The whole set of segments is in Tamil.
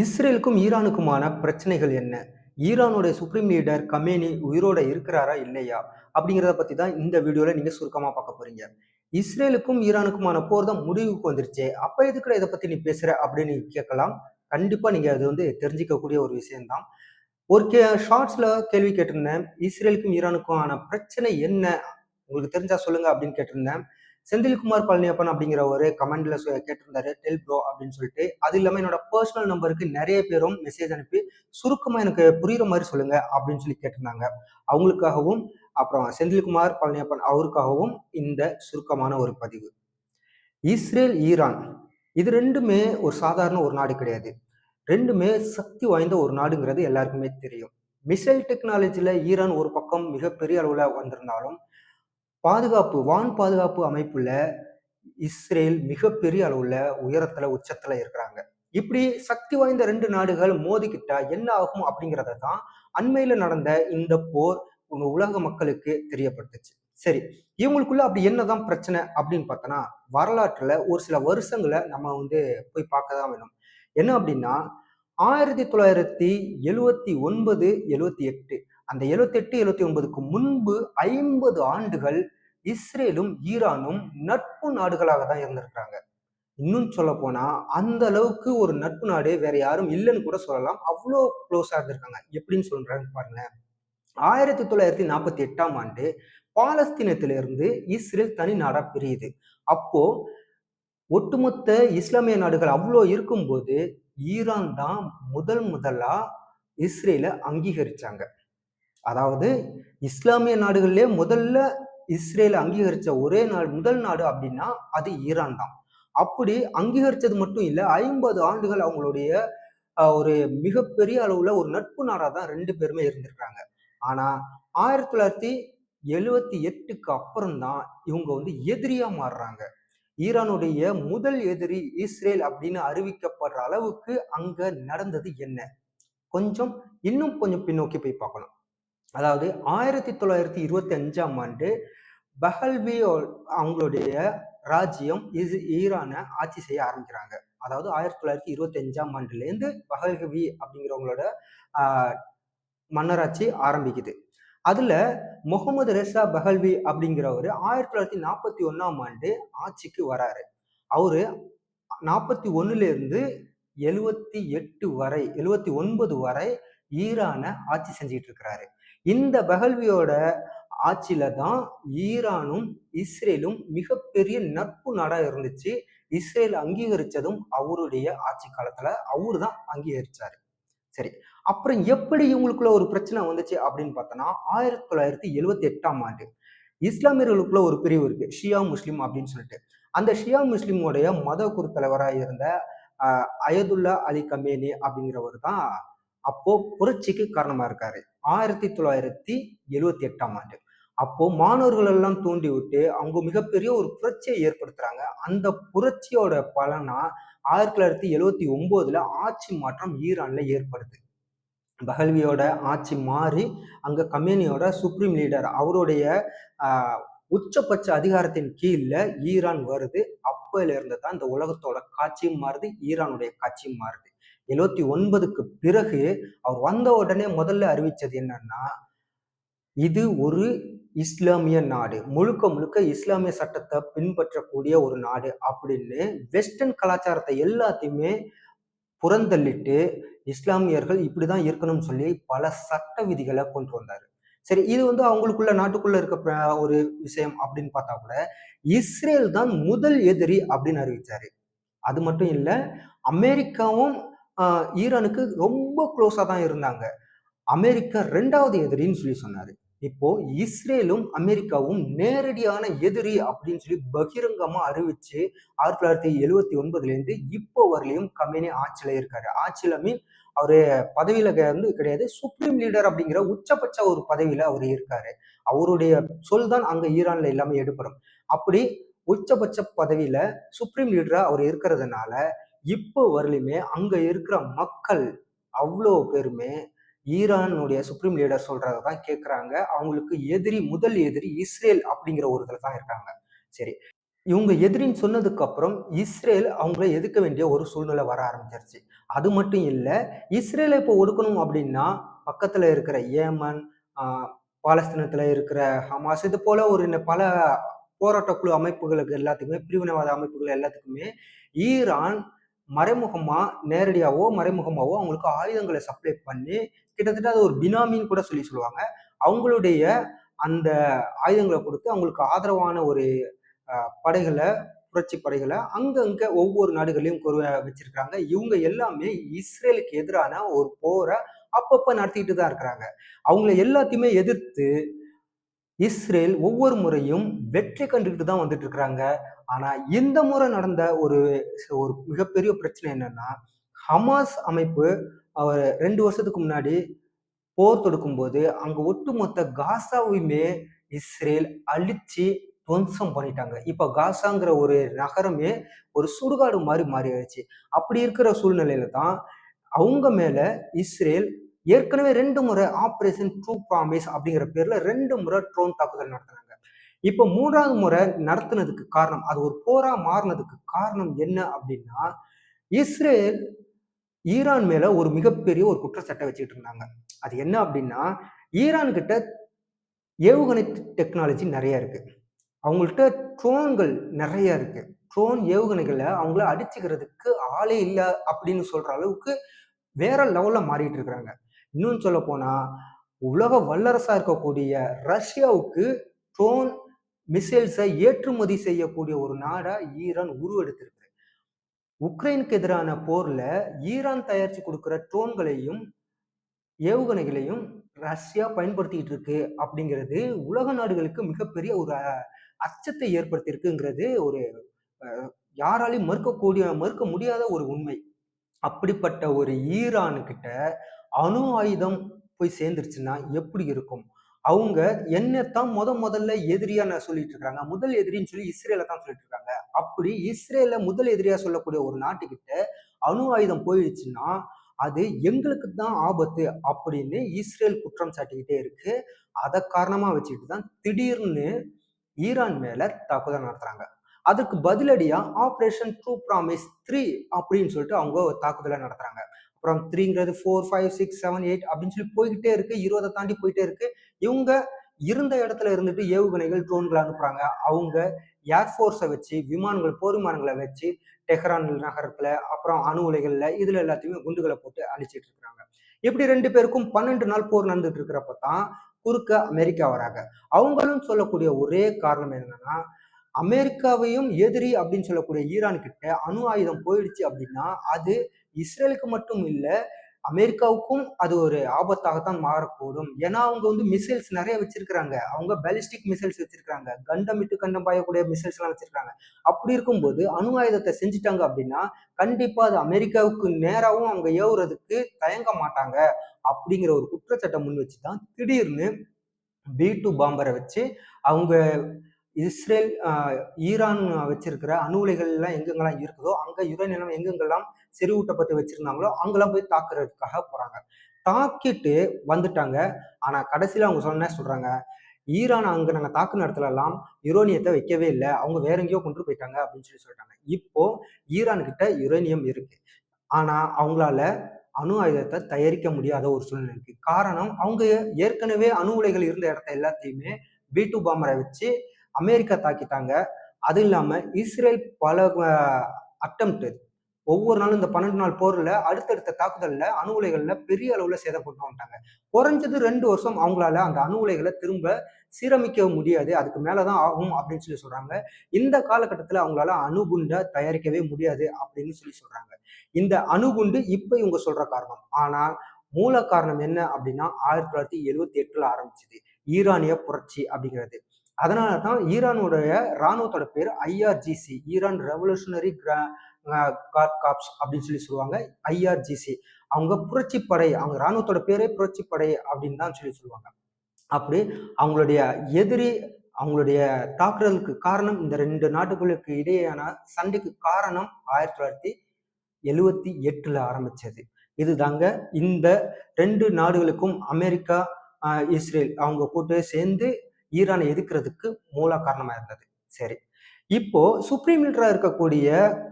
இஸ்ரேலுக்கும் ஈரானுக்குமான பிரச்சனைகள் என்ன? ஈரானுடைய சுப்ரீம் லீடர் கமேனி உயிரோட இருக்கிறாரா? இல்லையா? அப்படிங்கிறத பத்தி தான் இந்த வீடியோவில் நீங்க சுருக்கமாக பார்க்க போறீங்க. இஸ்ரேலுக்கும் ஈரானுக்குமான போர் தான் முடிவுக்கு வந்துருச்சே. அப்ப எதுக்குடா இதை பத்தி நீ பேசுற? அப்படின்னு கேட்கலாம். கண்டிப்பா நீங்க அது வந்து தெரிஞ்சுக்கக்கூடிய ஒரு விஷயம்தான் ஒரு கே ஷார்ட்ஸ்ல கேள்வி கேட்டிருந்தேன். இஸ்ரேலுக்கும் ஈரானுக்குமான பிரச்சனை என்ன? உங்களுக்கு தெரிஞ்சா சொல்லுங்க அப்படின்னு கேட்டிருந்தேன். செந்தில்குமார் பழனியப்பன் அப்படிங்கிற ஒரு கமெண்ட்ல கேட்டிருந்தாரு. டெல் ப்ரோ அப்படின்னு சொல்லிட்டு. அது இல்லாம என்னோட பர்சனல் நம்பருக்கு நிறைய பேரும் மெசேஜ் அனுப்பி, சுருக்கமா எனக்கு புரியுற மாதிரி சொல்லுங்க அப்படின்னு சொல்லி கேட்டிருந்தாங்க. அவங்களுக்காகவும், அப்புறம் செந்தில்குமார் பழனியப்பன் அவருக்காகவும் இந்த சுருக்கமான ஒரு பதிவு. இஸ்ரேல், ஈரான் இது ரெண்டுமே ஒரு சாதாரண ஒரு நாடு கிடையாது. ரெண்டுமே சக்தி வாய்ந்த ஒரு நாடுங்கிறது எல்லாருக்குமே தெரியும். மிசைல் டெக்னாலஜியில ஈரான் ஒரு பக்கம் மிகப்பெரிய அளவில் வந்திருந்தாலும், பாதுகாப்பு வான் பாதுகாப்பு அமைப்புல இஸ்ரேல் மிகப்பெரிய அளவுல உயரத்துல, உச்சத்துல இருக்கிறாங்க. இப்படி சக்தி வாய்ந்த ரெண்டு நாடுகள் மோதிக்கிட்டா என்ன ஆகும் அப்படிங்கிறத தான் அண்மையில நடந்த இந்த போர் உலக மக்களுக்கு தெரியப்படுத்துச்சு. சரி, இவங்களுக்குள்ள அப்படி என்னதான் பிரச்சனை அப்படின்னு பார்த்தோன்னா வரலாற்றுல ஒரு சில வருஷங்களை நம்ம வந்து போய் பார்க்க தான் வேணும். என்ன அப்படின்னா, 1979, 78 அந்த 78, 79க்கு முன்பு 50 ஆண்டுகள் இஸ்ரேலும், ஈரானும் நட்பு நாடுகளாக தான் இருந்திருக்கிறாங்க. இன்னும் சொல்லப்போனா, அந்த அளவுக்கு ஒரு நட்பு நாடு வேற யாரும் இல்லைன்னு கூட சொல்லலாம். அவ்வளோ க்ளோஸா இருந்திருக்காங்க. எப்படின்னு சொல்றேன்னு பாருங்களேன். 1948ஆம் ஆண்டு பாலஸ்தீனத்திலிருந்து இஸ்ரேல் தனி நாடா பிரியுது. அப்போ ஒட்டுமொத்த இஸ்லாமிய நாடுகள் அவ்வளோ இருக்கும்போது, ஈரான் தான் முதல் முதலா இஸ்ரேல அங்கீகரிச்சாங்க. அதாவது இஸ்லாமிய நாடுகள்லேயே முதல்ல இஸ்ரேல் அங்கீகரித்த ஒரே நாள் முதல் நாடு அப்படின்னா, அது ஈரான் தான். அப்படி அங்கீகரித்தது மட்டும் இல்லை ஐம்பது ஆண்டுகள் அவங்களுடைய ஒரு மிகப்பெரிய அளவில் ஒரு நட்பு நாடாக தான் ரெண்டு பேருமே இருந்திருக்காங்க. ஆனா 1978க்கு அப்புறம் தான் இவங்க வந்து எதிரியாக மாறுறாங்க. ஈரானுடைய முதல் எதிரி இஸ்ரேல் அப்படின்னு அறிவிக்கப்படுற அளவுக்கு அங்கே நடந்தது என்ன? கொஞ்சம் இன்னும் கொஞ்சம் பின்னோக்கி போய் பார்க்கணும். அதாவது 1925ஆம் ஆண்டு பஹல்வியோ அவங்களுடைய ராஜ்யம் இது ஈரானை ஆட்சி செய்ய ஆரம்பிக்கிறாங்க. அதாவது 1925ஆம் ஆண்டுலேருந்து பஹல்வி அப்படிங்கிறவங்களோட மன்னராட்சி ஆரம்பிக்குது. அதுல முகமது ரெசா பஹல்வி அப்படிங்கிறவரு 1941ஆம் ஆண்டு ஆட்சிக்கு வராரு. அவரு 41லேருந்து 78 வரை 79 வரை ஈரான ஆட்சி செஞ்சுக்கிட்டு இருக்கிறாரு. இந்த பஹல்வியோட ஆட்சியில தான் ஈரானும், இஸ்ரேலும் மிகப்பெரிய நட்பு நாடா இருந்துச்சு. இஸ்ரேல் அங்கீகரிச்சதும் அவருடைய ஆட்சி காலத்துல அவரு தான் அங்கீகரிச்சாரு. சரி, அப்புறம் எப்படி இவங்களுக்குள்ள ஒரு பிரச்சனை வந்துச்சு அப்படின்னு பார்த்தோன்னா ஆயிரத்தி தொள்ளாயிரத்தி எழுவத்தி எட்டாம் ஆண்டு இஸ்லாமியர்களுக்குள்ள ஒரு பிரிவு இருக்கு. ஷியா, முஸ்லீம் அப்படின்னு சொல்லிட்டு. அந்த ஷியா முஸ்லீமுடைய மத குரு தலைவராக இருந்த அயதுல்லா அலி கமேனி அப்படிங்கிறவர் தான் அப்போ புரட்சிக்கு காரணமா இருக்காரு. 1978ஆம் ஆண்டு. அப்போ மாணவர்களெல்லாம் தூண்டி தூண்டிவிட்டு அவங்க மிகப்பெரிய ஒரு புரட்சியை ஏற்படுத்துறாங்க. அந்த புரட்சியோட பலனா 1979ல ஆட்சி மாற்றம் ஈரான்ல ஏற்படுது. பஹல்வியோட ஆட்சி மாறி, அங்க கம்பெனியோட சுப்ரீம் லீடர் அவருடைய உச்சபட்ச அதிகாரத்தின் கீழே ஈரான் வருது. அப்பயிலிருந்து தான் இந்த உலகத்தோட காட்சியும் மாறுது. ஈரானுடைய காட்சியும் மாறுது. 79க்கு பிறகு அவர் வந்த உடனே முதல்ல அறிவிச்சது என்னன்னா, இது ஒரு இஸ்லாமிய நாடு. முழுக்க முழுக்க இஸ்லாமிய சட்டத்தை பின்பற்றக்கூடிய ஒரு நாடு அப்படின்னு வெஸ்டர்ன் கலாச்சாரத்தை எல்லாத்தையுமே புறந்தள்ளிட்டு, இஸ்லாமியர்கள் இப்படிதான் இருக்கணும்னு சொல்லி பல சட்ட விதிகளை கொண்டு வந்தாரு. சரி, இது வந்து அவங்களுக்குள்ள நாட்டுக்குள்ள இருக்க ஒரு விஷயம் அப்படின்னு பார்த்தா கூட, இஸ்ரேல் தான் முதல் எதிரி அப்படின்னு அறிவிச்சாரு. அது மட்டும் இல்லை அமெரிக்காவும் ஈரானுக்கு ரொம்ப க்ளோஸாக தான் இருந்தாங்க. அமெரிக்கா ரெண்டாவது எதிரின்னு சொல்லி சொன்னாரு. இப்போ இஸ்ரேலும், அமெரிக்காவும் நேரடியான எதிரி அப்படின்னு சொல்லி பகிரங்கமா அறிவிச்சு 1979லேருந்து இப்போ வரலையும் கம்பெனி ஆட்சியில இருக்காரு. ஆட்சியில மீன் அவரு பதவியில வந்து கிடையாது. சுப்ரீம் லீடர் அப்படிங்கிற உச்சபட்ச ஒரு பதவியில அவர் இருக்காரு. அவருடைய சொல் தான் அங்க ஈரான்ல எல்லாமே எடுப்படும் அப்படி உச்சபட்ச பதவியில சுப்ரீம் லீடரா அவர் இருக்கிறதுனால, இப்போ வரலையுமே அங்க இருக்கிற மக்கள் அவ்வளோ பேருமே ஈரானுடைய சுப்ரீம் லீடர் சொல்றத தான் கேட்குறாங்க. அவங்களுக்கு எதிரி முதல் எதிரி இஸ்ரேல் அப்படிங்கிற ஒரு இதில் தான் இருக்காங்க. சரி. இவங்க எதிரின்னு சொன்னதுக்கு அப்புறம் இஸ்ரேல் அவங்கள எதிர்க்க வேண்டிய ஒரு சூழ்நிலை வர ஆரம்பிச்சிருச்சு. அது மட்டும் இல்லை இஸ்ரேலை இப்போ ஒடுக்கணும் அப்படின்னா, பக்கத்தில் இருக்கிற ஏமன், பாலஸ்தீனத்தில் இருக்கிற ஹமாஸ் இது போல ஒரு பல போராட்ட குழு அமைப்புகளுக்கு எல்லாத்துக்குமே, பிரிவினைவாத அமைப்புகள் எல்லாத்துக்குமே ஈரான் மறைமுகமாக நேரடியாகவோ மறைமுகமாகவோ அவங்களுக்கு ஆயுதங்களை சப்ளை பண்ணி, கிட்டத்தட்ட அது ஒரு பினாமின்னு கூட சொல்லி சொல்லுவாங்க. அவங்களுடைய அந்த ஆயுதங்களை கொடுத்து அவங்களுக்கு ஆதரவான ஒரு படைகளை புரட்சி படைகளை அங்கங்கே ஒவ்வொரு நாடுகளையும் குறுவ வச்சிருக்காங்க. இவங்க எல்லாமே இஸ்ரேலுக்கு எதிரான ஒரு போரை அப்பப்போ நடத்திக்கிட்டு தான் இருக்கிறாங்க. அவங்கள எல்லாத்தையுமே எதிர்த்து இஸ்ரேல் ஒவ்வொரு முறையும் வெற்றி கண்டுகிட்டு தான் வந்துட்டு இருக்கிறாங்க. ஆனா, இந்த முறை நடந்த ஒரு ஒரு மிகப்பெரிய பிரச்சனை என்னன்னா, ஹமாஸ் அமைப்பு அவர் ரெண்டு வருஷத்துக்கு முன்னாடி போர் தொடுக்கும்போது, அங்க ஒட்டுமொத்த காசாவையுமே இஸ்ரேல் அழிச்சு துவம்சம் பண்ணிட்டாங்க. இப்போ காசாங்கிற ஒரு நகரமே ஒரு சுடுகாடு மாதிரி மாறி ஆயிடுச்சு அப்படி இருக்கிற சூழ்நிலையில தான், அவங்க மேல இஸ்ரேல் ஏற்கனவே ரெண்டு முறை ஆப்ரேஷன் ட்ரூ ப்ராமிஸ் அப்படிங்கிற பேர்ல ரெண்டு முறை ட்ரோன் தாக்குதல் நடத்தினாங்க இப்ப மூன்றாவது முறை நடத்துனதுக்கு காரணம், அது ஒரு போரா மாறினதுக்கு காரணம் என்ன அப்படின்னா, இஸ்ரேல் ஈரான் மேல ஒரு மிகப்பெரிய ஒரு குற்றச்சட்டை வச்சுட்டு இருந்தாங்க. அது என்ன அப்படின்னா, ஈரான் கிட்ட ஏவுகணை டெக்னாலஜி நிறைய இருக்கு. அவங்கள்ட்ட ட்ரோன்கள் நிறைய இருக்கு. ட்ரோன் ஏவுகணைகளை அவங்கள அடிச்சுக்கிறதுக்கு ஆளே இல்லை அப்படின்னு சொல்ற அளவுக்கு வேற லெவல்ல மாறிட்டு இருக்கிறாங்க. இன்னும் சொல்லப்போனா, உலக வல்லரசா இருக்கக்கூடிய ரஷ்யாவுக்கு ட்ரோன் மிசைல்ஸை ஏற்றுமதி செய்யக்கூடிய ஒரு நாடா ஈரான் உருவெடுத்திருக்கு. உக்ரைனுக்கு எதிரான போர்ல ஈரான் தயாரிச்சு கொடுக்குற ட்ரோன்களையும், ஏவுகணைகளையும் ரஷ்யா பயன்படுத்திட்டு இருக்கு அப்படிங்கிறது உலக நாடுகளுக்கு மிகப்பெரிய ஒரு அச்சத்தை ஏற்படுத்தியிருக்குங்கிறது ஒரு யாராலையும் மறுக்கக்கூடிய மறுக்க முடியாத ஒரு உண்மை. அப்படிப்பட்ட ஒரு ஈரான் கிட்ட அணு ஆயுதம் போய் சேர்ந்துருச்சுன்னா எப்படி இருக்கும்? அவங்க என்னத்தான் முத முதல்ல எதிரியா நான் சொல்லிட்டு இருக்காங்க. முதல் எதிரின்னு சொல்லி இஸ்ரேல தான் சொல்லிட்டு இருக்காங்க. அப்படி இஸ்ரேல முதல் எதிரியா சொல்லக்கூடிய ஒரு நாட்டுக்கிட்ட அணு ஆயுதம் போயிடுச்சுன்னா, அது எங்களுக்கு தான் ஆபத்து அப்படின்னு இஸ்ரேல் குற்றம் சாட்டிக்கிட்டே இருக்கு. அதை காரணமா வச்சுக்கிட்டு தான் திடீர்னு ஈரான் மேல தாக்குதல் நடத்துறாங்க. அதுக்கு பதிலடியா ஆப்ரேஷன் ட்ரூ ப்ராமிஸ் த்ரீ அப்படின்னு சொல்லிட்டு அவங்க தாக்குதலை நடத்துறாங்க. அப்புறம் 3ங்கிறது 4, 5, 6, 7, 8 அப்படின்னு சொல்லி போய்கிட்டே இருக்கு. 20 தாண்டி போயிட்டே இருக்கு. இவங்க இருந்த இடத்துல இருந்துட்டு ஏவுகணைகள், ட்ரோன்களை அனுப்புறாங்க. அவங்க ஏர்ஃபோர்ஸை வச்சு விமானங்கள், போர் விமானங்களை வச்சு டெஹ்ரான் நகரத்துல, அப்புறம் அணு உலைகள்ல இதுல எல்லாத்தையுமே குண்டுகளை போட்டு அழிச்சிட்டு இருக்கிறாங்க. இப்படி ரெண்டு பேருக்கும் 12 நாள் போர் நடந்துட்டு இருக்கிறப்ப தான் குறுக்க அமெரிக்கா வராங்க. அவங்களும் சொல்லக்கூடிய ஒரே காரணம் என்னன்னா, அமெரிக்காவையும் எதிரி அப்படின்னு சொல்லக்கூடிய ஈரான் கிட்ட அணு ஆயுதம் போயிடுச்சு அப்படின்னா, அது இஸ்ரேலுக்கு மட்டும் இல்லை அமெரிக்காவுக்கும் அது ஒரு ஆபத்தாகத்தான் மாறக்கூடும். ஏன்னா, அவங்க வந்து மிசைல்ஸ் நிறைய வச்சிருக்கிறாங்க. அவங்க பேலிஸ்டிக் மிசைல்ஸ் வச்சிருக்காங்க கண்டம் விட்டு கண்டம் பாயக்கூடிய மிசைல்ஸ்லாம் வச்சிருக்காங்க. அப்படி இருக்கும்போது அணு ஆயுதத்தை செஞ்சுட்டாங்க அப்படின்னா, கண்டிப்பா அது அமெரிக்காவுக்கு நேராகவும் அவங்க ஏவுறதுக்கு தயங்க மாட்டாங்க. அப்படிங்கிற ஒரு குற்றச்சட்டம் முன் வச்சு தான் திடீர்னு பி2 பாம்பர வச்சு அவங்க இஸ்ரேல் ஈரான் வச்சிருக்கிற அணு உலைகள்லாம் எங்கெங்கெல்லாம் இருக்குதோ, அங்கே யுரேனியம் எங்கெங்கெல்லாம் செறிவூட்டப்பட்டு வச்சிருந்தாங்களோ, அங்கெல்லாம் போய் தாக்குறதுக்காக போறாங்க. தாக்கிட்டு வந்துட்டாங்க. ஆனால் கடைசியில் அவங்க சொன்ன சொல்றாங்க, ஈரான் அங்கே நாங்கள் தாக்குன இடத்துலலாம் யுரேனியத்த வைக்கவே இல்லை அவங்க வேற எங்கேயோ கொண்டு போயிட்டாங்க அப்படின்னு சொல்லி சொல்லிட்டாங்க. இப்போ ஈரான் கிட்ட யுரேனியம் இருக்கு. ஆனால் அவங்களால அணு ஆயுதத்தை தயாரிக்க முடியாத ஒரு சூழ்நிலை இருக்கு. காரணம் அவங்க ஏற்கனவே அணு உலைகள் இருந்த இடத்த எல்லாத்தையுமே பீ டூ பாமரை வச்சு அமெரிக்கா தாக்கிட்டாங்க. அது இல்லாம இஸ்ரேல் பல அட்டம் ஒவ்வொரு நாளும் இந்த 12 நாள் போர்ல அடுத்தடுத்த தாக்குதல்ல அணு உலைகள்ல பெரிய அளவுல சேதம் வந்துட்டாங்க. குறைஞ்சது ரெண்டு வருஷம் அவங்களால அந்த அணு உலைகளை திரும்ப சீரமைக்க முடியாது. அதுக்கு மேலதான் ஆகும் அப்படின்னு சொல்லி சொல்றாங்க. இந்த காலகட்டத்துல அவங்களால அணுகுண்ட தயாரிக்கவே முடியாது அப்படின்னு சொல்லி சொல்றாங்க. இந்த அணுகுண்டு இப்ப இவங்க சொல்ற காரணம். ஆனால் மூல காரணம் என்ன அப்படின்னா 1978ல ஆரம்பிச்சது. ஈரானிய புரட்சி அப்படிங்கிறது. அதனால தான் ஈரானுடைய ராணுவத்தோட பேர் ஐஆர்ஜிசி ஈரான் ரெவல்யூஷனரி கிரா அ அப்படின்னு சொல்லி சொல்லுவாங்க. ஐஆர்ஜிசி. அவங்க புரட்சிப்படை. அவங்க ராணுவத்தோட பேரே புரட்சிப்படை அப்படின்னு தான் சொல்லி சொல்லுவாங்க. அப்படி அவங்களுடைய எதிரி, அவங்களுடைய தாக்குதலுக்கு காரணம் இந்த ரெண்டு நாட்டுகளுக்கு இடையேயான சண்டைக்கு காரணம் 1978ல ஆரம்பிச்சது. இதுதாங்க இந்த ரெண்டு நாடுகளுக்கும் அமெரிக்கா, இஸ்ரேல் அவங்க கூட்டு சேர்ந்து ஈரானை எதிர்க்கிறதுக்கு மூல காரணமா இருந்தது. சரி. இப்போ சுப்ரீம் லீடரா இருக்கக்கூடிய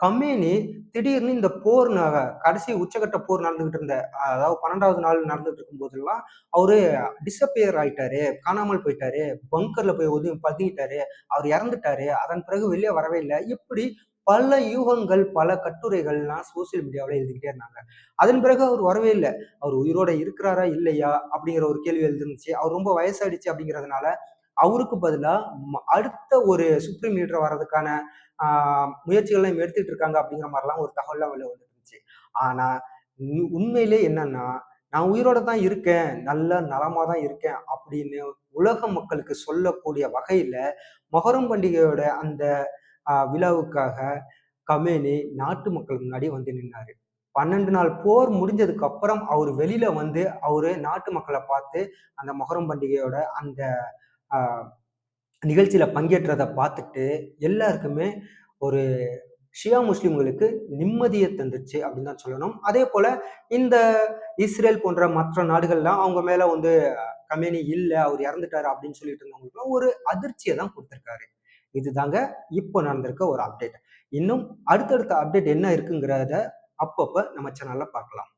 கமேனி திடீர்னு இந்த போர் ந கடைசி உச்சகட்ட போர் நடந்துகிட்டு இருந்த அதாவது 12வது நாள் நடந்துட்டு இருக்கும்போதெல்லாம் அவரு டிஸப்பியர் ஆயிட்டாரு. காணாமல் போயிட்டாரு. பங்கர்ல போய் ஒது பதுங்கிட்டாரு. அவர் இறந்துட்டாரு. அதன் பிறகு வெளியே வரவே இல்லை இப்படி பல யூகங்கள், பல கட்டுரைகள்லாம் சோசியல் மீடியாவில் எழுதிக்கிட்டே இருந்தாங்க. அதன் பிறகு அவர் வரவே இல்லை அவர் உயிரோட இருக்கிறாரா? இல்லையா? அப்படிங்கிற ஒரு கேள்வி எழுதிருந்துச்சு அவர் ரொம்ப வயசாயிடுச்சு அப்படிங்கிறதுனால, அவருக்கு பதிலாக ம அடுத்த ஒரு சுப்ரீம் லீடர் வர்றதுக்கான முயற்சிகள்லாம் இவங்க எடுத்துட்டு இருக்காங்க அப்படிங்கிற மாதிரிலாம் ஒரு தகவல்லாம் வெளில வந்துருந்துச்சு. ஆனா, உண்மையிலே என்னன்னா, நான் உயிரோட தான் இருக்கேன். நல்ல நலமா தான் இருக்கேன் அப்படின்னு உலக மக்களுக்கு சொல்லக்கூடிய வகையில, மொஹரம் பண்டிகையோட அந்த விழாவுக்காக கமேனி நாட்டு மக்கள் முன்னாடி வந்து நின்னாரு. 12 நாள் போர் முடிஞ்சதுக்கு அப்புறம் அவர் வெளியில வந்து, அவரு நாட்டு மக்களை பார்த்து, அந்த மொஹரம் பண்டிகையோட அந்த நிகழ்ச்சியில் பங்கேற்றதை பார்த்துட்டு, எல்லாருக்குமே ஒரு ஷியா முஸ்லீம்களுக்கு நிம்மதியை தந்துச்சு அப்படின்னு தான் சொல்லணும். அதே போல் இந்த இஸ்ரேல் போன்ற மற்ற நாடுகள்லாம் அவங்க மேலே வந்து கமேனி இல்லை அவர் இறந்துட்டாரு அப்படின்னு சொல்லிட்டு இருந்தவங்களுக்குலாம் ஒரு அதிர்ச்சியை தான் கொடுத்துருக்காரு இதுதாங்க இப்போ நடந்திருக்க ஒரு அப்டேட். இன்னும் அடுத்தடுத்த அப்டேட் என்ன இருக்குங்கிறத அப்பப்போ நம்ம சேனலில் பார்க்கலாம்.